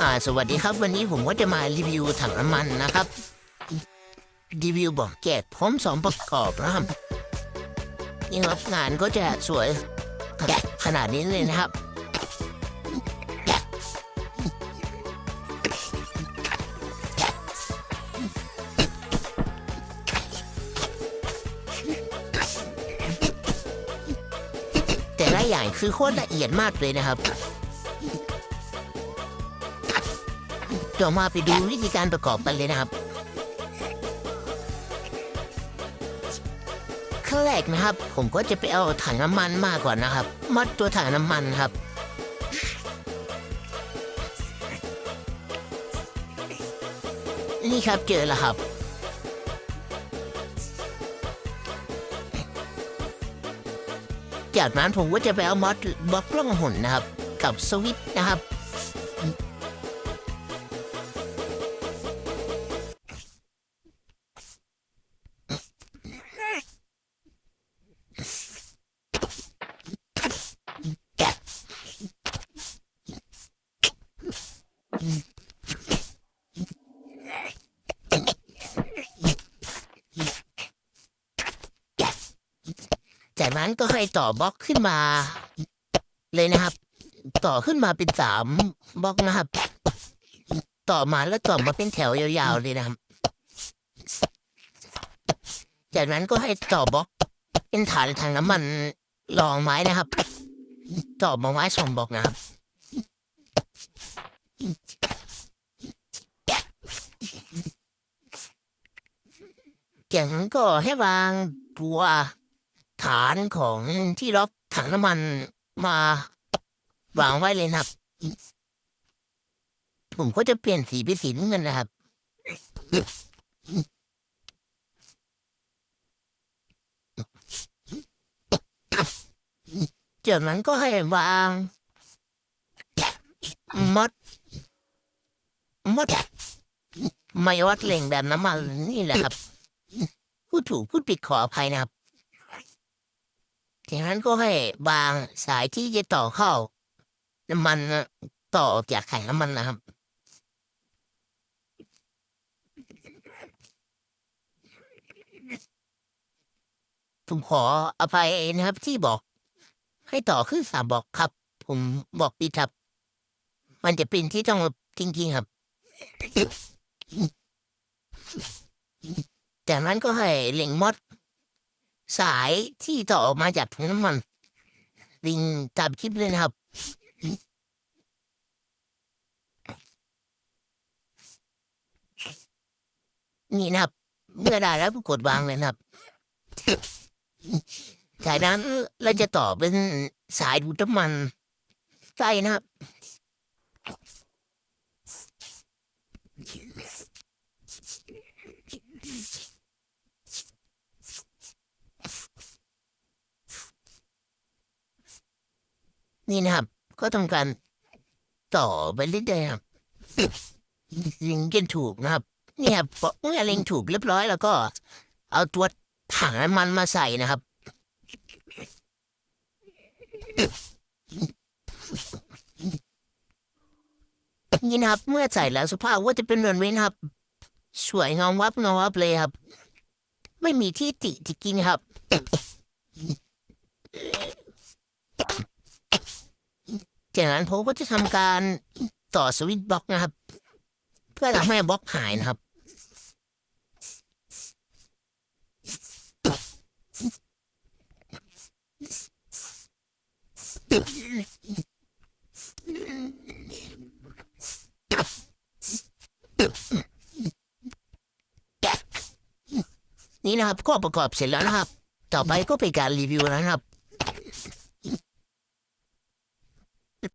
อ่าสวัสดีครับ วันนี้ผมก็จะมารีวิวถังน้ำมันนะครับ รีวิวบอกแกะพร้อมสองประกอบนะครับนี่ครับงานก็จะสวยขนาดนี้เลยนะครับแต่ละอย่างคือโคตรละเอียดมากเลยนะครับ ต่อมาไปดูวิธีการประกอบกันเลยนะครับขั้นแรกนะครับ ผมก็จะไปเอาถังน้ำมันมาก่อนนะครับ มัดตัวถังน้ำมันครับ นี่ครับเจอแล้วครับจากนั้นผมก็จะไปเอามอสบล็อกล่องหนนะครับ กับสวิตช์นะครับ จากนั้นก็ให้ต่อบล็อกขึ้นมา เลยนะครับ ต่อขึ้นมาเป็นสามบล็อกนะครับ ต่อมาแล้วต่อมาเป็นแถวยาวๆเลยนะครับ จากนั้นก็ให้ต่อบล็อก เป็นฐานทางน้ำมันรองไม้นะครับ ต่อมาไม้สองบล็อกนะครับ จากนั้นก็ให้วางตัว ฐานของที่ล็อกถังน้ำมันมาวางไว้เลยนะครับ ผมก็จะเปลี่ยนสีเป็นสีน้ำเงินนะครับ จากนั้นก็ให้วางมัดมัดไม่วัดเหล่งแบบน้ำมันนี่แหละครับ พูดถูกพูดผิดขออภัยนะครับ จากนั้นก็ให้บางสายที่จะต่อเข้าน้ำมันต่อออกจากไข่น้ำมันนะครับ ผมขออภัยนะครับที่บอก ให้ต่อขึ้นสามบอกครับ ผมบอกปีครับ มันจะเป็นที่ต้องจริงๆครับ จากนั้นก็ให้เล็งมด สายที่ต่อออกมาจากถังน้ำมัน ลิงตามคลิปเลยนะครับ นี่นะครับ เมื่อได้แล้วกดวางเลยนะครับ จากนั้นเราจะต่อเป็นสายดูดน้ำมันใส่นะครับ นี่นะครับ ก็ทำการต่อไปเรื่อยๆครับลิงเกันถูกนะครับ เนี่ยครับพอเมื่อลิงถูกเรียบร้อยแล้วก็ เอาตัวถังน้ำมันมาใส่นะครับนี่นะครับเมื่อใส่แล้วสภาพว่าจะเป็นแบบนี้นครับ สวยงามวับงามวับเลยครับ ไม่มีที่ติจริงๆครับ จากนั้นผมก็จะทำการต่อสวิตช์บล็อกนะครับ เพื่อทำให้บล็อกหายนะครับ นี่นะครับก็ประกอบเสร็จแล้วนะครับ ต่อไปก็เป็นการรีวิวนะครับ